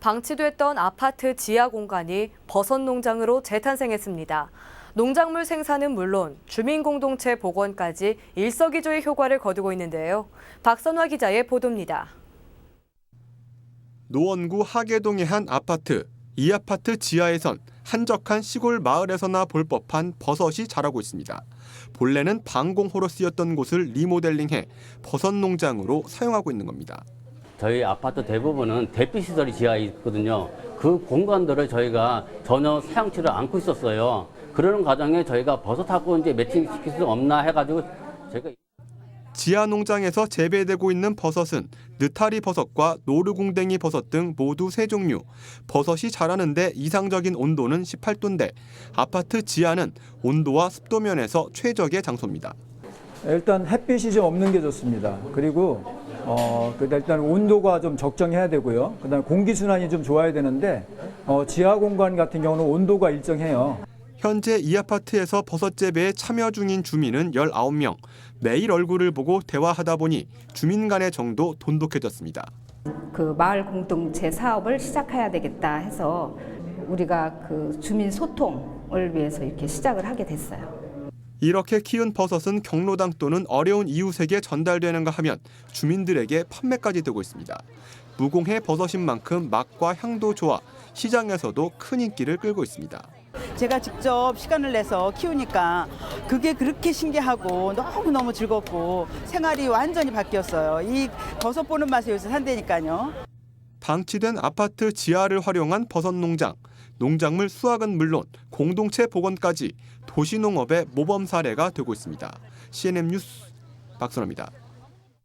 방치됐던 아파트 지하 공간이 버섯 농장으로 재탄생했습니다. 농작물 생산은 물론 주민 공동체 복원까지 일석이조의 효과를 거두고 있는데요. 박선화 기자의 보도입니다. 노원구 하계동의 한 아파트. 이 아파트 지하에선 한적한 시골 마을에서나 볼 법한 버섯이 자라고 있습니다. 본래는 방공호로 쓰였던 곳을 리모델링해 버섯 농장으로 사용하고 있는 겁니다. 저희 아파트 대부분은 대피 시설이 지하에 있거든요. 그 공간들을 저희가 전혀 사용치를 않고 있었어요. 그러는 과정에 저희가 버섯하고 이제 매칭시킬 수 없나 해가지고 저희가 지하 농장에서 재배되고 있는 버섯은 느타리 버섯과 노루궁뎅이 버섯 등 모두 세 종류. 버섯이 자라는데 이상적인 온도는 18도인데 아파트 지하는 온도와 습도 면에서 최적의 장소입니다. 일단 햇빛이 좀 없는 게 좋습니다. 그리고 어, 그 일단 온도가 좀 적정해야 되고요. 그다음 공기 순환이 좀 좋아야 되는데 어, 지하 공간 같은 경우는 온도가 일정해요. 현재 이 아파트에서 버섯 재배에 참여 중인 주민은 19명. 매일 얼굴을 보고 대화하다 보니 주민 간의 정도 돈독해졌습니다. 그 마을 공동체 사업을 시작해야 되겠다 해서 우리가 그 주민 소통을 위해서 이렇게 시작을 하게 됐어요. 이렇게 키운 버섯은 경로당 또는 어려운 이웃에게 전달되는가 하면 주민들에게 판매까지 되고 있습니다. 무공해 버섯인 만큼 맛과 향도 좋아 시장에서도 큰 인기를 끌고 있습니다. 제가 직접 시간을 내서 키우니까 그게 그렇게 신기하고 너무너무 즐겁고 생활이 완전히 바뀌었어요. 이 버섯 보는 맛에 요새 산다니까요. 방치된 아파트 지하를 활용한 버섯 농장, 농작물 수확은 물론 공동체 복원까지 도시농업의 모범 사례가 되고 있습니다. CNN 뉴스 박선호입니다.